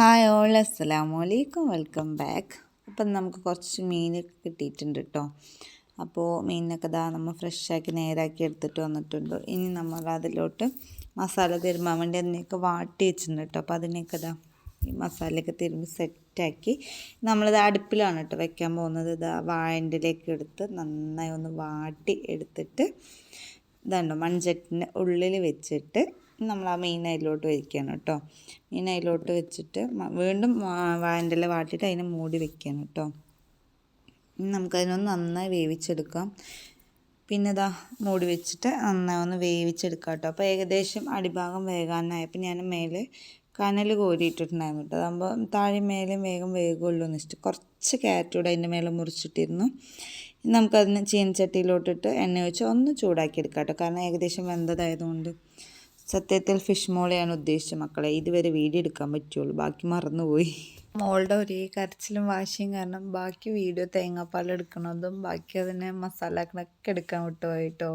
Hi all അസ്സലാമു അലൈക്കും. Welcome back. അപ്പം നമുക്ക് കുറച്ച് മീൻ കിട്ടിയിട്ടുണ്ട് കേട്ടോ. അപ്പോൾ മീനൊക്കെ ഇതാ നമ്മൾ ഫ്രഷാക്കി നേരാക്കി എടുത്തിട്ട് വന്നിട്ടുണ്ട്. ഇനി നമ്മൾ അതിലോട്ട് മസാല തിരുമ്പാൻ വേണ്ടി അതിനെയൊക്കെ വാട്ടി വെച്ചിട്ടുണ്ട് കേട്ടോ. അപ്പോൾ അതിനെയൊക്കെ ഇതാ ഈ മസാലയൊക്കെ തിരുമ്പി സെറ്റാക്കി നമ്മളിത് അടുപ്പിലാണ് കേട്ടോ വെക്കാൻ പോകുന്നത്. ഇതാ വാഴന്റെലേക്ക് എടുത്ത് നന്നായി ഒന്ന് വാട്ടി എടുത്തിട്ട് ഇതാണ്ടോ മൺചട്ടിന്റെ ഉള്ളിൽ വെച്ചിട്ട് നമ്മൾ ആ മീൻ അതിലോട്ട് വയ്ക്കുകയാണ് കേട്ടോ മീൻ അതിലോട്ട് വെച്ചിട്ട് വീണ്ടും വാന്റെ വാട്ടിയിട്ട് അതിനെ മൂടി വെക്കുകയാണ് കേട്ടോ ഇനി നമുക്കതിനൊന്ന് നന്നായി വേവിച്ചെടുക്കാം. പിന്നെ ഇതാ മൂടി വെച്ചിട്ട് നന്നായി ഒന്ന് വേവിച്ചെടുക്കാം കേട്ടോ അപ്പോൾ ഏകദേശം അടിഭാഗം വേകാനായപ്പോൾ ഞാൻ മേലെ കനൽ കോരിയിട്ടിട്ടുണ്ടായിരുന്നു കേട്ടോ അതാകുമ്പോൾ താഴെ മേലെ വേഗം വേഗമുള്ളൂ എന്ന് വെച്ചിട്ട് കുറച്ച് ക്യാരറ്റ് കൂടെ അതിന്റെ മേലെ മുറിച്ചിട്ടിരുന്നു. നമുക്കതിന് ചീനച്ചട്ടിയിലോട്ടിട്ട് എണ്ണ വെച്ച് ഒന്ന് ചൂടാക്കി എടുക്കാം കേട്ടോ കാരണം ഏകദേശം വെന്തതായതുകൊണ്ട്. സത്യത്തിൽ ഫിഷ് മോളെയാണ് ഉദ്ദേശിച്ചത്. മക്കളെ ഇതുവരെ വീഡിയോ എടുക്കാൻ പറ്റുള്ളൂ. ബാക്കി മറന്നുപോയി. മോളുടെ ഒരേ കരച്ചിലും വാശിയും കാരണം ബാക്കി വീഡിയോ തേങ്ങാപ്പാൽ എടുക്കണതും ബാക്കി അതിനെ മസാല എടുക്കാൻ വിട്ടുപോയിട്ടോ